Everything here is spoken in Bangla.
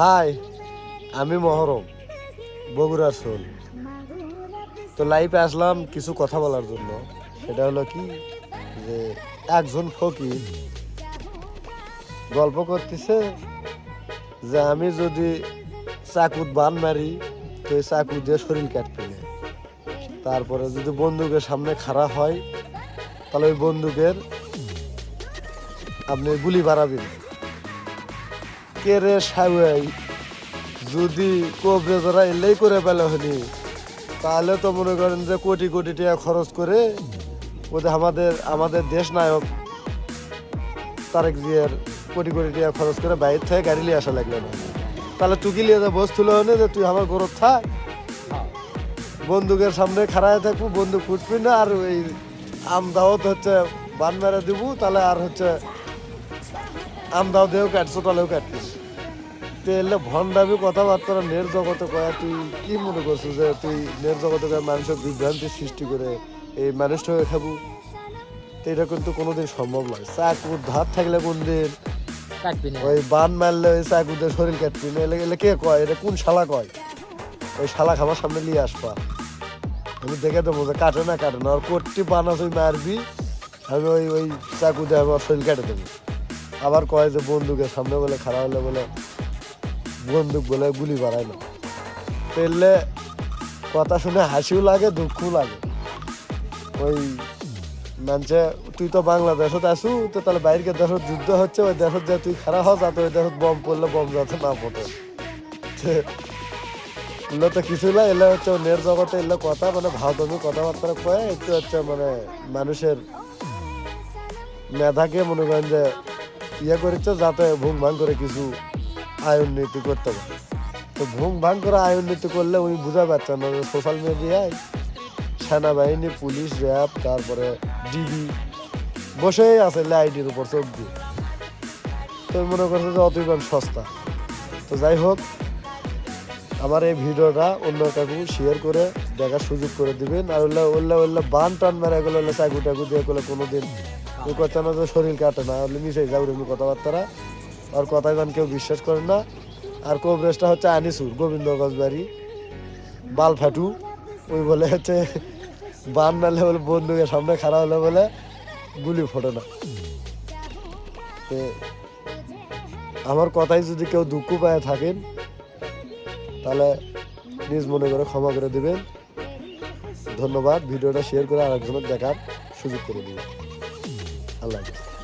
হাই, আমি মহরম, বগুড়ার সোল তো লাইভে আসলাম কিছু কথা বলার জন্য। সেটা হলো কি, যে একজন ফকির গল্প করতেছে যে আমি যদি চাকুত বান মারি, তো এই চাকু দিয়ে শরীর কাটবে তারপরে যদি বন্দুকের সামনে খাড়া হয়, তাহলে ওই বন্দুকের আপনি গুলি বাড়াবেন। কে রে সাউয়াই যদি কবরে ধরা এলেই করে পেলে হনি তাহলে তো মনে করেন যে কোটি কোটি টাকা খরচ করে ওদের আমাদের আমাদের দেশ নায়ক তারেক জিয়ার কোটি কোটি টাকা খরচ করে বাইরে থেকে গাড়ি নিয়ে আসা লাগল না। তাহলে তুই লিয়ে যা বস তুলো হনে যে তুই আমার গরব থাক। বন্দুকের সামনে খাড়ায় থাকব, বন্দুক ফুটবি না, আর ওই আম দাওয়াত হচ্ছে বান মেরে দিব, তাহলে আর হচ্ছে আম দাও কাটছো তাহলেও কাটতিস তুই এলে ভণ্ডামি কথাবার্তা নের জগতে কয়া তুই কি মনে করছিস যে তুই নের জগতে কয়া মানুষের বিভ্রান্তি সৃষ্টি করে এই মানুষটাকে খাব? তো এটা কিন্তু কোনোদিন সম্ভব নয়। চাকুর ধার থাকলে কোন দিন কাটবি না। ওই বান মারলে ওই চাকু দিয়ে শরীর কাটবি না। এলে এলে কে কয়? এটা কোন শালা কয়? ওই শালা খাবার সামনে নিয়ে আসবা। আমি দেখে দেবো যে কাটে না কাটে না। আর কোটটি বানা তুই মারবি আমি ওই ওই চাকু দিয়ে আমার শরীর কেটে দেবো। আবার কয় যে বন্দুকের সামনে বলে খারাপ হলে বলে, বন্দুক বলে গুলি বাড়ায় না। তেললে কথা শুনে হাসিও লাগে, দুঃখও লাগে। ওই মানছে, তুই তো বাংলাদেশত আসু তো তাহলে বাইরের দেশত যুদ্ধ হচ্ছে, ওই দেশত যে তুই খারাপ হস, যাতে ওই দেশত বম পড়লে বম যাতে না পড়ে। এগুলো তো কিছু না, এলে হচ্ছে নের জগতে এলে কথা মানে ভাওতমি কথাবার্তা কয়ে, একটু হচ্ছে মানে মানুষের মেধাকে মনে করেন যে ইয়ে করেছে যাতে ভুম ভাং করে কিছু আয় উন্নতি করতে পারে। তো ভুম ভাং করে আয় উন্নতি করলে উনি বুঝা পারছেন না সোশ্যাল মিডিয়ায় সেনাবাহিনী, পুলিশ, র্যাব, তারপরে ডিবি বসেই আছে লাইটের উপর চোখ দিয়ে। তো মনে করছে যে অতইবান সস্তা। তো যাই হোক, আমার এই ভিডিওটা অন্য কাকু শেয়ার করে দেখার সুযোগ করে দিবেন। আর ওল্লা ওল্লা ওল্লা বান টান মারা গেলে চাকু টাকু দিয়ে গেলে কোনোদিন ওই কথা না যে শরীর কাটে না ওগুলো মিশে যাবে এমনি কথাবার্তারা। আর কথা গান কেউ বিশ্বাস করে না। আর কবরেজটা হচ্ছে আনিসুর, গোবিন্দগঞ্জ বাড়ি বাল ফাটু ওই বলে হচ্ছে, বান নালে বলে বন্দুকের সামনে খাড়া হলে বলে গুলি ফোটে না। তে আমার কথাই যদি কেউ দুঃখ পায় থাকেন, তাহলে নিজ মনে করে ক্ষমা করে দেবেন। ধন্যবাদ, ভিডিওটা শেয়ার করে আরেকজনের দেখার সুযোগ করে দিবেন। allegedly